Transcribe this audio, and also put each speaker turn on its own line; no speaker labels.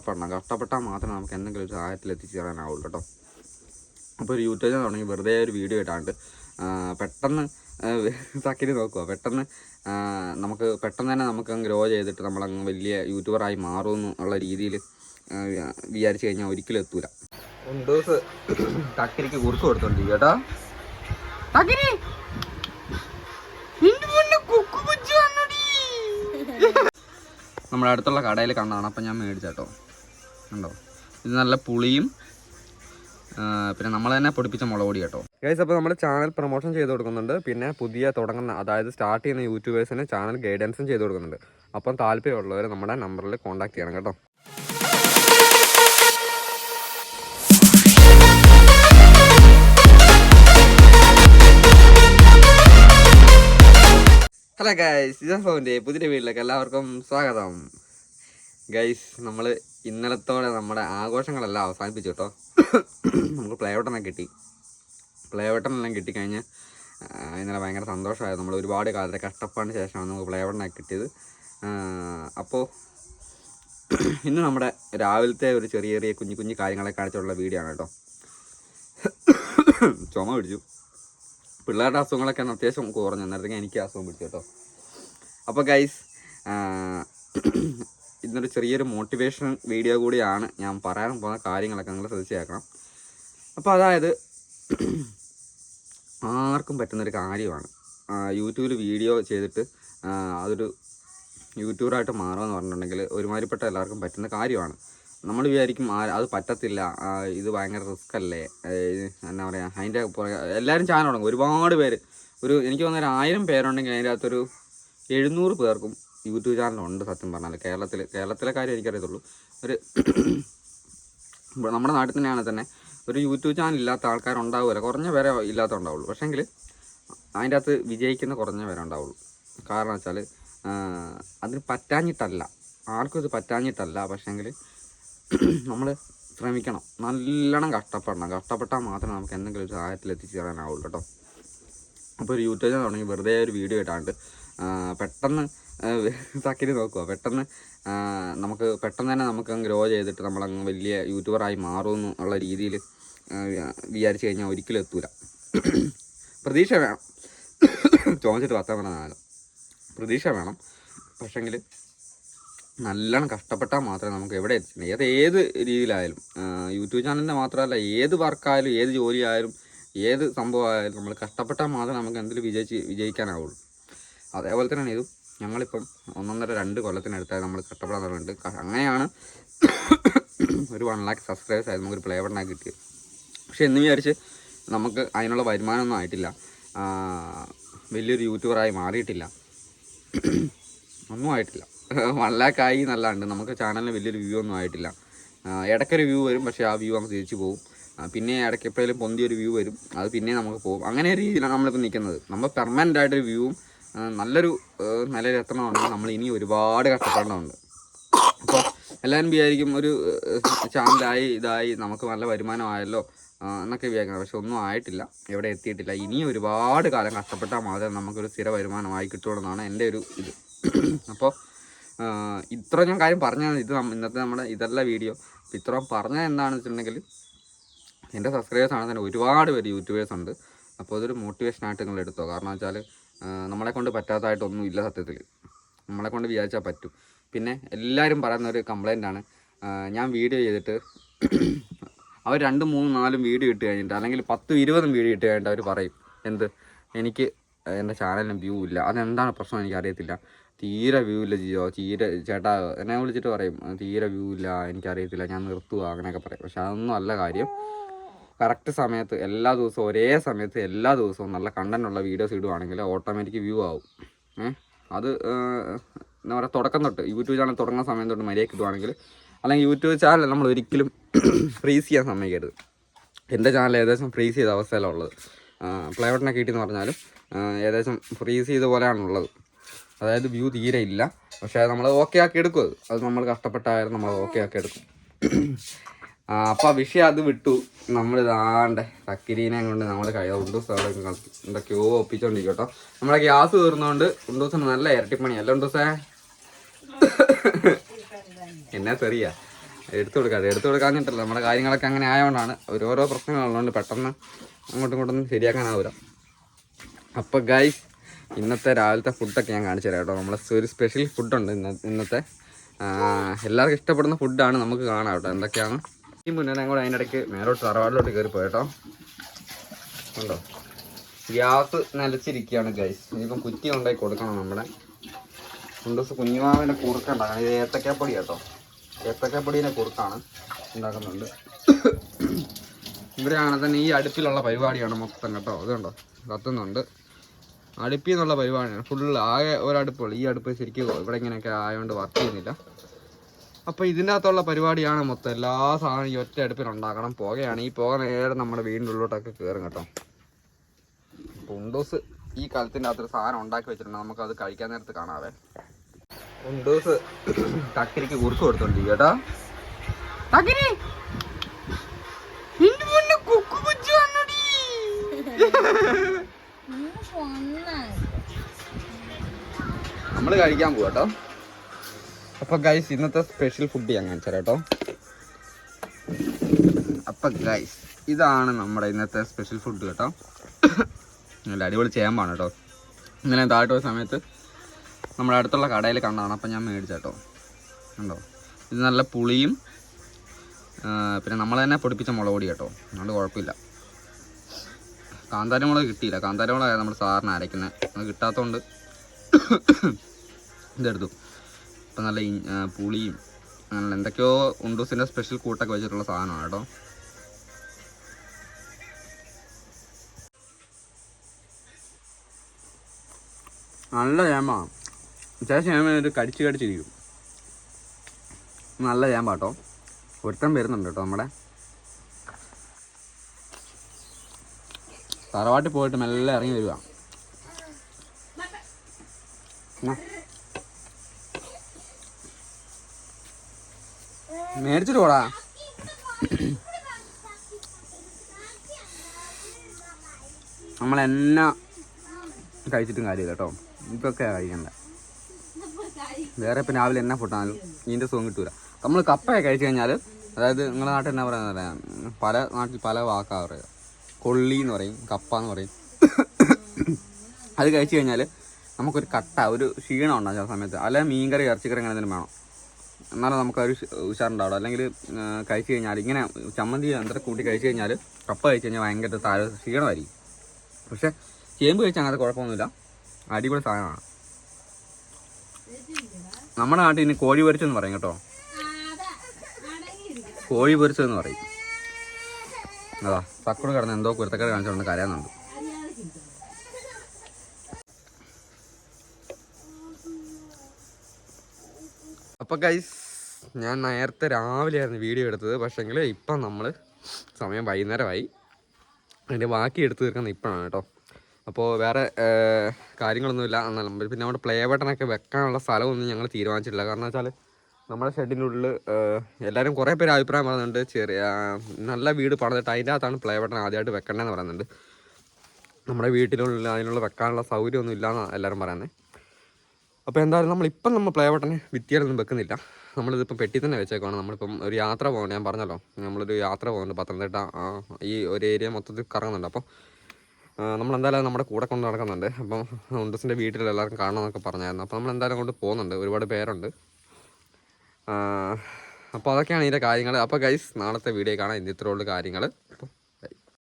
കഷ്ടപ്പെടണം കഷ്ടപ്പെട്ടാൽ മാത്രമേ നമുക്ക് എന്തെങ്കിലും ഒരു സഹായത്തിൽ എത്തിച്ചേരാനാവുള്ളൂ കേട്ടോ. അപ്പോൾ ഒരു യൂട്യൂബ് ചാനൽ തുടങ്ങി വെറുതെ ഒരു വീഡിയോ ഇട്ടാണ്ട് പെട്ടെന്ന് തക്കിരി നോക്കുക പെട്ടെന്ന് നമുക്ക് പെട്ടെന്ന് തന്നെ നമുക്ക് ഗ്രോ ചെയ്തിട്ട് നമ്മളങ്ങ് വലിയ യൂട്യൂബറായി മാറുമെന്ന് ഉള്ള രീതിയിൽ വിചാരിച്ചു കഴിഞ്ഞാൽ ഒരിക്കലും എത്തൂല. ഉണ്ടൂസ് തക്കിരിക്ക് കുറുക്ക് കൊടുത്തോണ്ടിരിക്കും കേട്ടോ. തക്കിരി നമ്മുടെ അടുത്തുള്ള കടയിൽ കണ്ടാണ് അപ്പം ഞാൻ മേടിച്ചേട്ടോ. ഉണ്ടോ? ഇത് നല്ല പുളിയും പിന്നെ നമ്മൾ തന്നെ പൊടിപ്പിച്ച മുളക് പൊടി കേട്ടോ. ഗൈസ് അപ്പോൾ നമ്മൾ ചാനൽ പ്രൊമോഷൻ ചെയ്ത് കൊടുക്കുന്നുണ്ട്. പിന്നെ പുതിയ തുടങ്ങുന്ന അതായത് സ്റ്റാർട്ട് ചെയ്യുന്ന യൂട്യൂബേഴ്സിന് ചാനൽ ഗൈഡൻസും ചെയ്ത് കൊടുക്കുന്നുണ്ട്. അപ്പം താല്പര്യമുള്ളവർ നമ്മുടെ നമ്പറിൽ കോൺടാക്ട് ചെയ്യണം കേട്ടോ. ഹലോ ഗൈസ് ഇതാ ഫോന്റെ പുതിയ വീട്ടിലേക്ക് എല്ലാവർക്കും സ്വാഗതം. ഗൈസ് നമ്മൾ ഇന്നലത്തോടെ നമ്മുടെ ആഘോഷങ്ങളെല്ലാം അവസാനിപ്പിച്ചു കേട്ടോ. നമുക്ക് പ്ലേ ബട്ടണൊക്കെ കിട്ടി. പ്ലേ ബട്ടണെല്ലാം കിട്ടിക്കഴിഞ്ഞ് ആ, ഇന്നലെ ഭയങ്കര സന്തോഷമായിരുന്നു. നമ്മൾ ഒരുപാട് കാലത്തെ കഷ്ടപ്പാടിന് ശേഷമാണ് നമുക്ക് പ്ലേ ബട്ടണൊക്കെ കിട്ടിയത്. അപ്പോൾ ഇന്ന് നമ്മുടെ രാവിലത്തെ ഒരു ചെറിയ ചെറിയ കുഞ്ഞു കുഞ്ഞു കാര്യങ്ങളെ കാണിച്ചുള്ള വീഡിയോ ആണ് കേട്ടോ. ചുമ പിടിച്ചു. പിള്ളേരുടെ അസുഖങ്ങളൊക്കെ അത്യാവശ്യം കുറഞ്ഞു. അന്നേരത്തേക്ക് എനിക്ക് അസുഖം പിടിച്ചു കേട്ടോ. അപ്പോൾ ഗൈസ് ഇന്നൊരു ചെറിയൊരു മോട്ടിവേഷൻ വീഡിയോ കൂടിയാണ് ഞാൻ പറയാൻ പോകുന്ന കാര്യങ്ങളൊക്കെ നിങ്ങൾ ശ്രദ്ധിച്ച് അപ്പോൾ അതായത് ആർക്കും പറ്റുന്നൊരു കാര്യമാണ്. യൂട്യൂബിൽ വീഡിയോ ചെയ്തിട്ട് അതൊരു യൂട്യൂബറായിട്ട് മാറുമെന്ന് പറഞ്ഞിട്ടുണ്ടെങ്കിൽ ഒരുമാതിരിപ്പെട്ട എല്ലാവർക്കും പറ്റുന്ന കാര്യമാണ്. നമ്മൾ വിചാരിക്കും അത് പറ്റത്തില്ല ഇത് ഭയങ്കര റിസ്ക് അല്ലേ എന്നാ പറയുക അതിന്റെ എല്ലാവരും ചാനൽ തുടങ്ങും. ഒരുപാട് പേര്. ഒരു എനിക്ക് തോന്നുന്ന ഒരു ആയിരം പേരുണ്ടെങ്കിൽ അതിന്റെ അകത്തൊരു എഴുന്നൂറ് പേർക്കും യൂട്യൂബ് ചാനലുണ്ട് സത്യം പറഞ്ഞാൽ കേരളത്തിൽ കേരളത്തിലെ കാര്യം എനിക്കറിയത്തുള്ളൂ. ഒരു നമ്മുടെ നാട്ടിൽ തന്നെയാണ് തന്നെ ഒരു യൂട്യൂബ് ചാനൽ ഇല്ലാത്ത ആൾക്കാരുണ്ടാവില്ല കുറഞ്ഞ പേരെ ഇല്ലാത്ത ഉണ്ടാവുള്ളൂ പക്ഷേങ്കിൽ അതിന്റെ അകത്ത് വിജയിക്കുന്ന കുറഞ്ഞ പേരെ ഉണ്ടാവുള്ളൂ കാരണം വെച്ചാൽ അതിന് പറ്റാഞ്ഞിട്ടല്ല. ആർക്കും ഇത് പറ്റാഞ്ഞിട്ടല്ല. പക്ഷേങ്കിൽ നമ്മൾ ശ്രമിക്കണം. നല്ലോണം കഷ്ടപ്പെടണം. കഷ്ടപ്പെട്ടാൽ മാത്രമേ നമുക്ക് എന്തെങ്കിലും ഒരു സഹായത്തിൽ എത്തിച്ചേരാനാവുള്ളൂ കേട്ടോ. അപ്പോൾ ഒരു യൂട്യൂബ് ചാനൽ തുടങ്ങി വെറുതെ ഒരു വീഡിയോ ഇട്ടാണ്ട് പെട്ടെന്ന് തക്കിരി നോക്കുക പെട്ടെന്ന് നമുക്ക് പെട്ടെന്ന് തന്നെ നമുക്ക് ഗ്രോ ചെയ്തിട്ട് നമ്മളങ്ങ് വലിയ യൂട്യൂബറായി മാറുമെന്ന് ഉള്ള രീതിയിൽ വിചാരിച്ചു കഴിഞ്ഞാൽ ഒരിക്കലും എത്തൂല. പ്രതീക്ഷ വേണം. ചോദിച്ചിട്ട് പത്താം പറഞ്ഞ നാല്. പ്രതീക്ഷ വേണം. പക്ഷെങ്കിൽ നല്ലോണം കഷ്ടപ്പെട്ടാൽ മാത്രമേ നമുക്ക് എവിടെ എത്തിക്കണം ഏത് ഏത് രീതിയിലായാലും യൂട്യൂബ് ചാനലിന്റെ മാത്രമല്ല ഏത് വർക്കായാലും ഏത് ജോലിയായാലും ഏത് സംഭവമായാലും നമ്മൾ കഷ്ടപ്പെട്ടാൽ മാത്രമേ നമുക്ക് എന്തെങ്കിലും വിജയിച്ച് വിജയിക്കാനാവുള്ളൂ. അതേപോലെ തന്നെയാണ് ഇതും. ഞങ്ങളിപ്പം ഒന്നൊന്നര രണ്ട് കൊല്ലത്തിനടുത്തായി നമ്മൾ കഷ്ടപ്പെടാൻ തുടങ്ങിയിട്ട് അങ്ങനെയാണ് ഒരു വൺ ലാക്ക് സബ്സ്ക്രൈബേഴ്സ് ആയി നമുക്കൊരു പ്ലേ ബട്ടണാക്കി കിട്ടിയത്. പക്ഷേ എന്ന് വിചാരിച്ച് നമുക്ക് അതിനുള്ള വരുമാനമൊന്നും ആയിട്ടില്ല. വലിയൊരു യൂട്യൂബറായി മാറിയിട്ടില്ല. ഒന്നും ആയിട്ടില്ല. വൺ ലാക്ക് ആയി എന്നല്ലാണ്ട് നമുക്ക് ചാനലിന് വലിയൊരു വ്യൂ ഒന്നും ആയിട്ടില്ല. ഇടയ്ക്കൊരു വ്യൂ വരും പക്ഷേ ആ വ്യൂ നമുക്ക് തിരിച്ചു പോകും. പിന്നെ ഇടയ്ക്ക് എപ്പോഴേലും പൊന്തിയൊരു വ്യൂ വരും. അത് പിന്നെ നമുക്ക് പോകും. അങ്ങനെ രീതിയിലാണ് നമ്മളിപ്പോൾ നിൽക്കുന്നത്. നമ്മൾ പെർമനന്റ് ആയിട്ടൊരു വ്യൂവും നല്ലൊരു എത്തണമെന്നുണ്ടെങ്കിൽ നമ്മൾ ഇനി ഒരുപാട് കഷ്ടപ്പെടേണ്ടതുണ്ട് അപ്പോൾ എല്ലാവരും വിചാരിക്കും ഒരു ചാനലായി ഇതായി നമുക്ക് നല്ല വരുമാനമായല്ലോ എന്നൊക്കെ വിചാരിക്കണം പക്ഷെ ഒന്നും ആയിട്ടില്ല. എവിടെ എത്തിയിട്ടില്ല. ഇനിയും ഒരുപാട് കാലം കഷ്ടപ്പെട്ടാൽ മാത്രമേ നമുക്കൊരു സ്ഥിര വരുമാനമായി കിട്ടുള്ളൂ എന്റെ ഒരു ഇത്. അപ്പോൾ ഇത്ര ഞാൻ കാര്യം പറഞ്ഞാൽ ഇത് ഇന്നത്തെ നമ്മുടെ ഇതല്ല വീഡിയോ. അപ്പോൾ ഇത്രയും പറഞ്ഞത് എന്താണെന്ന് വെച്ചിട്ടുണ്ടെങ്കിൽ എന്റെ സബ്സ്ക്രൈബേഴ്സ് ആണെങ്കിൽ തന്നെ ഒരുപാട് പേര് യൂട്യൂബേഴ്സ് ഉണ്ട്. അപ്പോൾ അതൊരു മോട്ടിവേഷനായിട്ട് നിങ്ങൾ എടുത്തോ. കാരണം വെച്ചാൽ നമ്മളെ കൊണ്ട് പറ്റാത്തതായിട്ടൊന്നും ഇല്ല സത്യത്തിൽ. നമ്മളെ കൊണ്ട് വിചാരിച്ചാൽ പറ്റും. പിന്നെ എല്ലാവരും പറയുന്ന ഒരു ആണ്. ഞാൻ വീഡിയോ ചെയ്തിട്ട് അവർ രണ്ട് മൂന്നും നാലും വീഡിയോ ഇട്ട് കഴിഞ്ഞിട്ട് അല്ലെങ്കിൽ പത്തും ഇരുപതും വീഡിയോ ഇട്ട് കഴിഞ്ഞിട്ട് അവർ പറയും എന്ത്? എനിക്ക് എന്റെ ചാനലിന് വ്യൂ ഇല്ല. അതെന്താണ് പ്രശ്നം എനിക്ക് എനിക്കറിയത്തില്ല. തീരെ വ്യൂ ഇല്ല ജിയോ. തീരെ ചേട്ടാ എന്നെ വിളിച്ചിട്ട് പറയും തീരെ വ്യൂ ഇല്ല എനിക്കറിയത്തില്ല. ഞാൻ നിർത്തുക അങ്ങനെയൊക്കെ പറയും. പക്ഷെ അതൊന്നും അല്ല കാര്യം. കറക്റ്റ് സമയത്ത് എല്ലാ ദിവസവും ഒരേ സമയത്ത് എല്ലാ ദിവസവും നല്ല കണ്ടന്റ് ഉള്ള വീഡിയോസ് ഇടുവാണെങ്കിൽ ഓട്ടോമാറ്റിക് വ്യൂ ആവും. അത് എന്താ പറയുക തുടക്കം തൊട്ട് യൂട്യൂബ് ചാനൽ തുടങ്ങുന്ന സമയം തൊട്ട് മര്യാദ ഇടുവാണെങ്കിൽ അല്ലെങ്കിൽ യൂട്യൂബ് ചാനൽ നമ്മൾ ഒരിക്കലും ഫ്രീസ് ചെയ്യാൻ സമ്മതിക്കരുത്. എന്റെ ചാനൽ ഏകദേശം ഫ്രീസ് ചെയ്ത അവസ്ഥയിലാണ് ഉള്ളത്. പ്ലേ ബട്ടണൊക്കെ കിട്ടിയെന്ന് പറഞ്ഞാലും ഏകദേശം ഫ്രീസ് ചെയ്ത പോലെയാണുള്ളത് അതായത് വ്യൂ തീരെ ഇല്ല. പക്ഷേ നമ്മൾ ഓക്കെ ആക്കി എടുക്കും അത്. നമ്മൾ കഷ്ടപ്പെട്ടായാലും നമ്മൾ ഓക്കെ ആക്കി എടുക്കും. ആ വിഷയം അത് വിട്ടു. നമ്മൾ ഇതാണ്ട് തക്കിരീനെ കൊണ്ട് നമ്മൾ കഴിയാം ഉണ്ടൂസ് അവിടെ എന്തൊക്കെയോ ഒപ്പിച്ചോണ്ടിരിക്കട്ടോ. നമ്മളെ ഗ്യാസ് തീർന്നുകൊണ്ട് ഉണ്ടൂസിന് നല്ല ഇരട്ടിപ്പണി അല്ല ഉണ്ടൂസേ? എന്നാ ചെറിയ എടുത്തു കൊടുക്കാതെ എടുത്തു കൊടുക്കാഞ്ഞിട്ടല്ല നമ്മുടെ കാര്യങ്ങളൊക്കെ അങ്ങനെ ആയതുകൊണ്ടാണ് ഓരോരോ പ്രശ്നങ്ങളുള്ളതുകൊണ്ട് പെട്ടെന്ന് അങ്ങോട്ടും ഇങ്ങോട്ടൊന്നും ശരിയാക്കാനാവില്ല അപ്പോൾ ഗൈസ് ഇന്നത്തെ രാവിലത്തെ ഫുഡൊക്കെ ഞാൻ കാണിച്ചു തരാം കേട്ടോ. നമ്മളെ ഒരു സ്പെഷ്യൽ ഫുഡുണ്ട് ഇന്ന ഇന്നത്തെ. എല്ലാവർക്കും ഇഷ്ടപ്പെടുന്ന ഫുഡാണ് നമുക്ക് കാണാം കേട്ടോ. എന്തൊക്കെയാണ്? ഈ മുന്നേ അതിന്റെ ഇടയ്ക്ക് മേലോട്ട് തറവാടിലോട്ട് കയറി പോയിട്ടോ ഉണ്ടോ ഗ്യാസ് നിലച്ചിരിക്കുകയാണ് ഗൈസ് ഇനിയിപ്പം കുറ്റി കൊണ്ടുപോയി കൊടുക്കണം നമ്മുടെ. കുണ്ടൂസ് ദിവസം കുറുക്കണ്ട. ഇത് ഏത്തക്കാപ്പൊടി കേട്ടോ. ഏത്തക്കാപ്പൊടീനെ കുറുക്കാണ് ഉണ്ടാക്കുന്നുണ്ട്. ഇവിടെയാണ് തന്നെ ഈ അടുപ്പിലുള്ള പരിപാടിയാണ് മൊത്തം കേട്ടോ. അതുകൊണ്ടോ കത്തുന്നുണ്ട്. അടുപ്പിൽ നിന്നുള്ള പരിപാടിയാണ്. ഫുള്ള് ആകെ ഒരടുപ്പുള്ളൂ. ഈ അടുപ്പ് ശരിക്കും ഇവിടെ ഇങ്ങനെയൊക്കെ ആയതുകൊണ്ട് വർക്ക് ചെയ്യുന്നില്ല. അപ്പോൾ ഇതിന്റെ അകത്തുള്ള പരിപാടിയാണ് മൊത്തം. എല്ലാ സാധനവും ഈ ഒറ്റ അടുപ്പിൽ ഉണ്ടാക്കണം. പുകയാണ്. ഈ പുക നേരെ നമ്മുടെ വീടിന്റെ ഉള്ളിലോട്ടൊക്കെ കയറും കേട്ടോ. ഉണ്ടൂസ് ഈ കാലത്തിന്റെ അകത്തൊരു സാധനം ഉണ്ടാക്കി വെച്ചിട്ടുണ്ട്. അത് കഴിക്കാൻ നേരത്ത് കാണാവേ. ഉണ്ടോസ് കക്കരിക്ക് കുറുക്ക് കൊടുത്തോണ്ടി കേട്ടോ. കക്കരി. നമ്മൾ കഴിക്കാൻ പോവാ കേട്ടോ അപ്പൊ ഗൈസ് ഇന്നത്തെ സ്പെഷ്യൽ ഫുഡ് ഞാൻ കാണിച്ചു കേട്ടോ. അപ്പൊ ഗൈസ് ഇതാണ് നമ്മുടെ ഇന്നത്തെ സ്പെഷ്യൽ ഫുഡ് കേട്ടോ. നല്ല അടിപൊളി ചെയ്യാൻ ചേമ്പാണ് കേട്ടോ. ഇന്നലെ താഴ്ത്തുള്ള സമയത്ത് നമ്മുടെ അടുത്തുള്ള കടയിൽ കണ്ടതാണ് അപ്പം ഞാൻ മേടിച്ച കേട്ടോ. ഉണ്ടോ ഇത് നല്ല പുളിയും പിന്നെ നമ്മൾ തന്നെ പൊടിപ്പിച്ച മുളക് പൊടി കേട്ടോ. അതുകൊണ്ട് കുഴപ്പമില്ല. കാന്താരി മുളക് കിട്ടിയില്ല. കാന്താരി മുളകായ നമ്മൾ സാറിന് അരയ്ക്കുന്നത് അത് കിട്ടാത്തതുകൊണ്ട് ഇതെടുത്തു. ഇപ്പം നല്ല പുളിയും അങ്ങനെ എന്തൊക്കെയോ ഉണ്ടൂസിന്റെ സ്പെഷ്യൽ കൂട്ടൊക്കെ വെച്ചിട്ടുള്ള സാധനമാണ് കേട്ടോ. നല്ല ചേമ്പ. ചില ഞാൻ ഒരു കടിച്ച് കടിച്ചിരിക്കും. നല്ല ചേമ്പ കേട്ടോ. ഒരുത്തൻ വരുന്നുണ്ട് കേട്ടോ നമ്മുടെ. തറവാട്ടിൽ പോയിട്ട് മെല്ലെ ഇറങ്ങി വരിക. മേടിച്ചിട്ട് പോടാ നമ്മൾ എന്നാ കഴിച്ചിട്ടും കാര്യമില്ല കേട്ടോ. ഇതൊക്കെ കഴിക്കണ്ട. വേറെ ഇപ്പം രാവിലെ എന്നാ പൊട്ടാലും ഇതിന്റെ സുഖം കിട്ടൂല. നമ്മൾ കപ്പയൊക്കെ കഴിച്ചു കഴിഞ്ഞാൽ അതായത് നിങ്ങളുടെ നാട്ടിൽ എന്നാ പറയുന്നത് പറയാം പല നാട്ടിൽ പല വാക്കാ പറയുക. കൊള്ളി എന്ന് പറയും കപ്പ എന്ന് പറയും. അത് കഴിച്ചു കഴിഞ്ഞാൽ നമുക്കൊരു കട്ട ഒരു ക്ഷീണം ഉണ്ടാകും ചില സമയത്ത്. അല്ലെങ്കിൽ മീൻകറി ഇറച്ചിക്കറി അങ്ങനെ എന്തെങ്കിലും വേണം? എന്നാലും നമുക്ക് ഒരു ഉഷാറുണ്ടാവും അല്ലെങ്കിൽ കഴിച്ചു കഴിഞ്ഞാൽ ഇങ്ങനെ ചമ്മന്തി അന്തരം കൂട്ടി കഴിച്ചു കഴിഞ്ഞാൽ കപ്പ കഴിച്ചു കഴിഞ്ഞാൽ ഭയങ്കര താഴെ ക്ഷീണമായിരിക്കും. പക്ഷെ ചേമ്പ് കഴിച്ചാൽ അങ്ങനത്തെ കുഴപ്പമൊന്നുമില്ല. അടിപൊളി സാധനമാണ്. നമ്മുടെ നാട്ടിൽ ഇനി കോഴി പൊരിച്ചെന്ന് പറയും കേട്ടോ. കോഴി പൊരിച്ചതെന്ന് പറയും. അതാ തക്കോട് കിടന്ന് എന്തോ കുരുത്തക്കട കാണിച്ചുകൊണ്ട് കരയാന്നുണ്ട്. അപ്പോൾ ഗൈസ് ഞാൻ നേരത്തെ രാവിലെ ആയിരുന്നു വീഡിയോ എടുത്തത്. പക്ഷേങ്കിൽ ഇപ്പം നമ്മൾ സമയം വൈകുന്നേരമായി. അതിന്റെ ബാക്കി എടുത്ത് തീർക്കുന്നത് ഇപ്പോഴാണ് കേട്ടോ. അപ്പോൾ വേറെ കാര്യങ്ങളൊന്നുമില്ല. എന്നാലും പിന്നെ നമ്മുടെ പ്ലേ ബട്ടണൊക്കെ വെക്കാനുള്ള സ്ഥലമൊന്നും ഞങ്ങൾ തീരുമാനിച്ചിട്ടില്ല. കാരണം വെച്ചാൽ നമ്മുടെ ഷെഡിന്റെ ഉള്ളിൽ എല്ലാവരും കുറേ പേര് അഭിപ്രായം പറയുന്നുണ്ട്. ചെറിയ നല്ല വീട് പണിതിട്ട് അതിന്റെ അകത്താണ് പ്ലേ ബട്ടൺ ആദ്യമായിട്ട് വെക്കണമെന്ന് പറയുന്നുണ്ട്. നമ്മുടെ വീട്ടിലുള്ള അതിനുള്ള വെക്കാനുള്ള സൗകര്യമൊന്നും ഇല്ലയെന്നാണ് എല്ലാവരും പറയുന്നത് അപ്പോൾ എന്തായാലും നമ്മളിപ്പം നമ്മൾ പ്ലേ ബട്ടൺ വിത്തിയാലൊന്നും വെക്കുന്നില്ല. നമ്മളിതിപ്പം പെട്ടി തന്നെ വെച്ചേക്കുവാണ്. നമ്മളിപ്പം ഒരു യാത്ര പോകണം ഞാൻ പറഞ്ഞല്ലോ നമ്മളൊരു യാത്ര പോകുന്നുണ്ട് പത്തനംതിട്ട. ഈ ഒരു ഏരിയ മൊത്തത്തിൽ കറങ്ങുന്നുണ്ട്. അപ്പോൾ നമ്മൾ എന്തായാലും നമ്മുടെ കൂടെ കൊണ്ട് നടക്കുന്നുണ്ട്. അപ്പം ഉണ്ടസിന്റെ വീട്ടിൽ എല്ലാവർക്കും കാണണമെന്നൊക്കെ പറഞ്ഞായിരുന്നു. അപ്പോൾ നമ്മൾ എന്തായാലും കൊണ്ട് പോകുന്നുണ്ട്. ഒരുപാട് പേരുണ്ട്. അപ്പോൾ അതൊക്കെയാണ് ഇതിന്റെ കാര്യങ്ങൾ അപ്പോൾ ഗൈസ് നാളത്തെ വീഡിയോ കാണാം. ഇന്ന് ഇത്രയുള്ള കാര്യങ്ങൾ